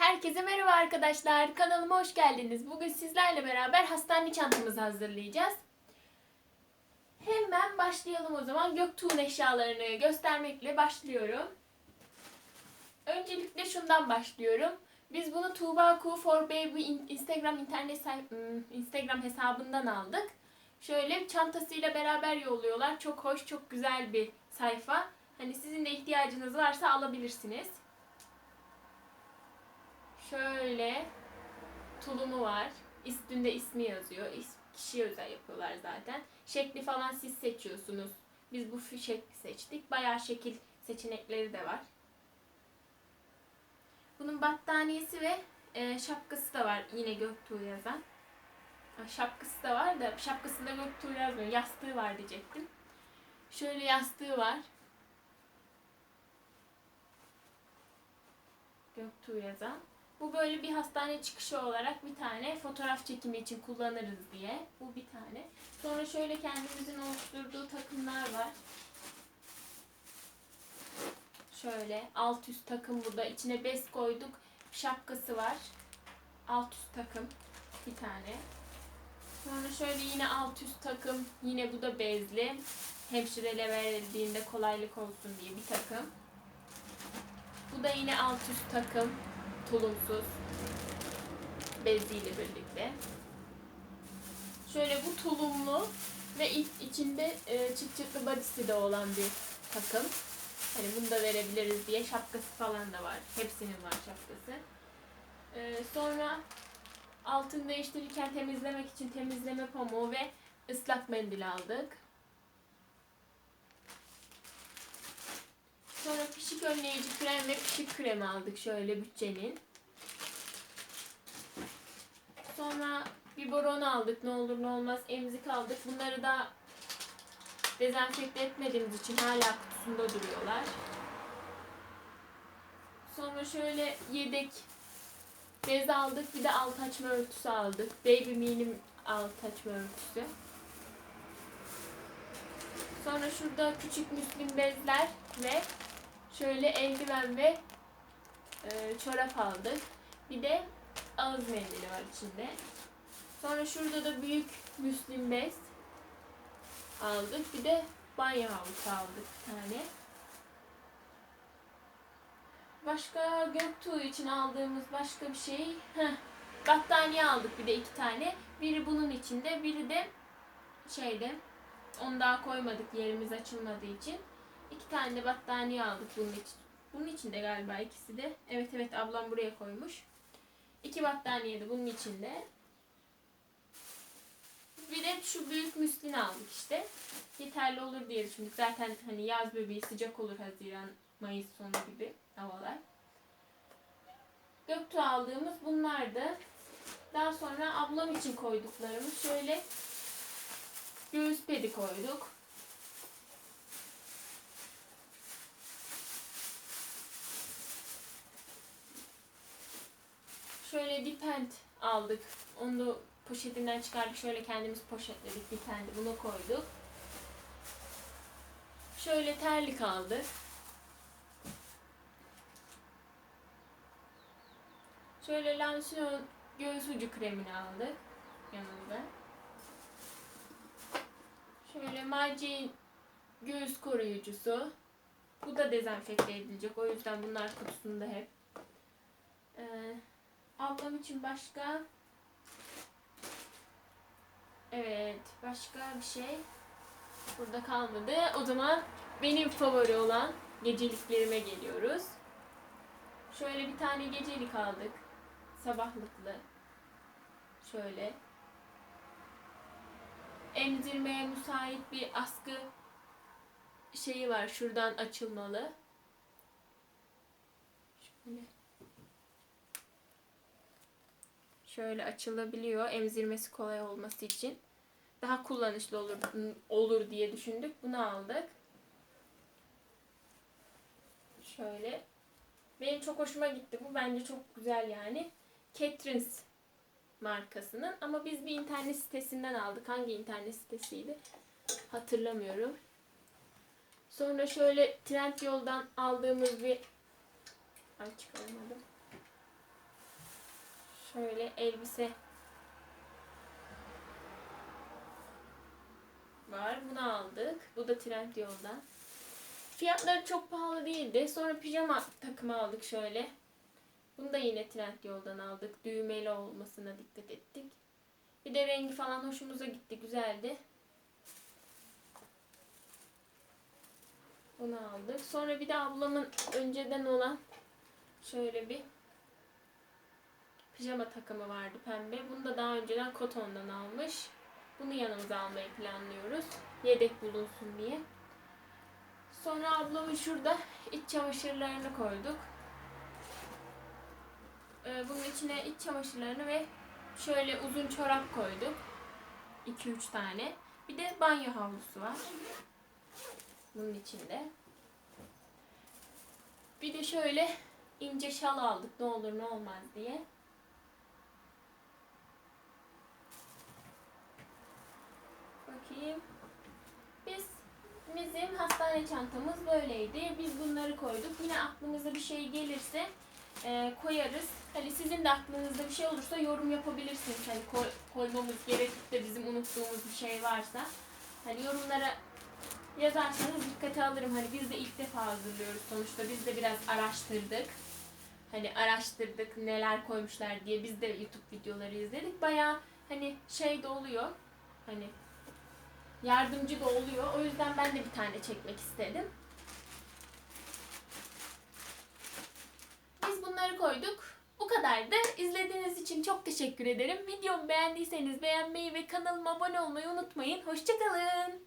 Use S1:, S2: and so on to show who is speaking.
S1: Herkese merhaba arkadaşlar. Kanalıma hoş geldiniz. Bugün sizlerle beraber hastane çantamızı hazırlayacağız. Hemen başlayalım o zaman. Göktuğ'un eşyalarını göstermekle başlıyorum. Öncelikle şundan başlıyorum. Biz bunu Tuğba Ku for Baby in- Instagram internet ım, Instagram hesabından aldık. Şöyle çantasıyla beraber yolluyorlar. Çok hoş, çok güzel bir sayfa. Hani sizin de ihtiyacınız varsa alabilirsiniz. Şöyle tulumu var. Üstünde ismi yazıyor. Kişiye özel yapıyorlar zaten. Şekli falan siz seçiyorsunuz. Biz bu şekli seçtik. Bayağı şekil seçenekleri de var. Bunun battaniyesi ve e, şapkası da var. Yine Göktuğ yazan. Şapkası da var da şapkasında Göktuğ yazmıyor. Yastığı var diyecektim. Şöyle yastığı var. Göktuğ yazan. Bu böyle bir hastane çıkışı olarak bir tane fotoğraf çekimi için kullanırız diye. Bu bir tane. Sonra şöyle kendimizin oluşturduğu takımlar var. Şöyle alt üst takım burada. İçine bez koyduk. Şapkası var. Alt üst takım bir tane. Sonra şöyle yine alt üst takım. Yine bu da bezli. Hemşirele verildiğinde kolaylık olsun diye bir takım. Bu da yine alt üst takım tulumsuz beziyle birlikte. Şöyle bu tulumlu ve iç- içinde e, çıt çıtlı badisi de olan bir takım. Hani bunu da verebiliriz diye şapkası falan da var. Hepsinin var şapkası. E, sonra altını değiştirirken temizlemek için temizleme pamuğu ve ıslak mendil aldık. Sonra pişik önleyici krem ve pişik kremi aldık şöyle bütçenin. Sonra biberon aldık ne olur ne olmaz emzik aldık. Bunları da dezenfekte etmediğimiz için hala kutusunda duruyorlar. Sonra şöyle yedek bez aldık. Bir de alt açma örtüsü aldık. Baby minim alt açma örtüsü. Sonra şurada küçük müslim bezler ve şöyle eldiven ve e, çorap aldık. Bir de ağız mendili var içinde. Sonra şurada da büyük müslim bez aldık. Bir de banyo havlusu aldık bir tane. Başka Göktuğ için aldığımız başka bir şey. Heh, battaniye aldık bir de iki tane. Biri bunun içinde, biri de şeyde. Onu daha koymadık yerimiz açılmadığı için. İki tane de battaniye aldık bunun için. Bunun içinde galiba ikisi de. Evet evet ablam buraya koymuş. İki battaniye de bunun içinde. Bir de şu büyük müslini aldık işte. Yeterli olur diye düşündük. Zaten hani yaz bebeği sıcak olur Haziran, Mayıs sonu gibi havalar. Göktuğ aldığımız bunlardı. Daha sonra ablam için koyduklarımız şöyle göğüs pedi koyduk. Şöyle dipent aldık. Onu da poşetinden çıkardık. Şöyle kendimiz poşetledik. De bunu koyduk. Şöyle terlik aldık. Şöyle Lansiyon göğüs ucu kremini aldık. Yanında. Şöyle Marcin göğüs koruyucusu. Bu da dezenfekte edilecek. O yüzden bunlar kutusunda hep. Ee, ablam için başka Evet, başka bir şey burada kalmadı. O zaman benim favori olan geceliklerime geliyoruz. Şöyle bir tane gecelik aldık. Sabahlıklı. Şöyle. Emzirmeye müsait bir askı şeyi var. Şuradan açılmalı. Şöyle. Şöyle açılabiliyor emzirmesi kolay olması için. Daha kullanışlı olur olur diye düşündük. Bunu aldık. Şöyle. Benim çok hoşuma gitti bu. Bence çok güzel yani. Catrins markasının ama biz bir internet sitesinden aldık. Hangi internet sitesiydi? Hatırlamıyorum. Sonra şöyle Trendyol'dan aldığımız bir Ay çıkaramadım. Şöyle elbise var. Bunu aldık. Bu da Trendyol'dan. Fiyatları çok pahalı değildi. Sonra pijama takımı aldık şöyle. Bunu da yine Trendyol'dan aldık. Düğmeli olmasına dikkat ettik. Bir de rengi falan hoşumuza gitti. Güzeldi. Bunu aldık. Sonra bir de ablamın önceden olan şöyle bir pijama takımı vardı pembe. Bunu da daha önceden Koton'dan almış. Bunu yanımıza almayı planlıyoruz. Yedek bulunsun diye. Sonra ablamın şurada iç çamaşırlarını koyduk. Ee, bunun içine iç çamaşırlarını ve şöyle uzun çorap koyduk. 2-3 tane. Bir de banyo havlusu var. Bunun içinde. Bir de şöyle ince şal aldık ne olur ne olmaz diye. Bakayım. Biz hastane çantamız böyleydi. Biz bunları koyduk. Yine aklımıza bir şey gelirse e, koyarız. Hani sizin de aklınızda bir şey olursa yorum yapabilirsiniz. Hani koy- koymamız gerekip de bizim unuttuğumuz bir şey varsa. Hani yorumlara yazarsanız dikkate alırım. Hani biz de ilk defa hazırlıyoruz sonuçta. Biz de biraz araştırdık. Hani araştırdık neler koymuşlar diye biz de YouTube videoları izledik. Bayağı hani şey de oluyor. Hani yardımcı da oluyor. O yüzden ben de bir tane çekmek istedim. Biz bunları koyduk. Bu kadardı. İzlediğiniz için çok teşekkür ederim. Videomu beğendiyseniz beğenmeyi ve kanalıma abone olmayı unutmayın. Hoşçakalın.